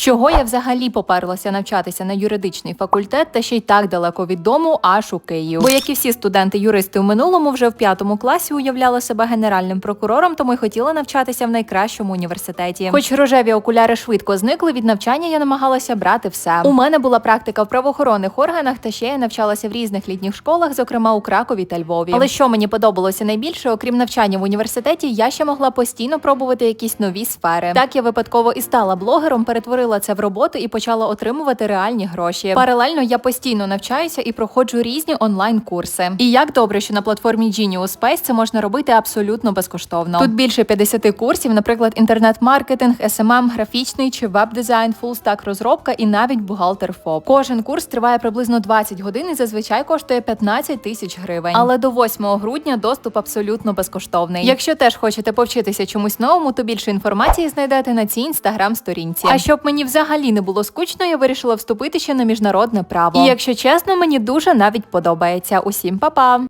Чого я взагалі поперлася навчатися на юридичний факультет та ще й так далеко від дому, аж у Київ. Бо як і всі студенти-юристи в минулому, вже в п'ятому класі уявляла себе генеральним прокурором, тому й хотіла навчатися в найкращому університеті. Хоч рожеві окуляри швидко зникли від навчання, я намагалася брати все. У мене була практика в правоохоронних органах, та ще я навчалася в різних літніх школах, зокрема у Кракові та Львові. Але що мені подобалося найбільше, окрім навчання в університеті, я ще могла постійно пробувати якісь нові сфери. Так я випадково і стала блогером, перетворила це в роботу і почала отримувати реальні гроші. Паралельно я постійно навчаюся і проходжу різні онлайн-курси. І як добре, що на платформі Genius Space це можна робити абсолютно безкоштовно. Тут більше 50 курсів, наприклад, інтернет-маркетинг, SMM, графічний чи веб-дизайн, фулстак розробка і навіть бухгалтер ФОП. Кожен курс триває приблизно 20 годин і зазвичай коштує 15 тисяч гривень. Але до 8 грудня доступ абсолютно безкоштовний. Якщо теж хочете повчитися чомусь новому, то більше інформації знайдете на цій інстаграм-сторінці. А щоб мені взагалі не було скучно, я вирішила вступити ще на міжнародне право. І якщо чесно, мені дуже навіть подобається. Усім па-па!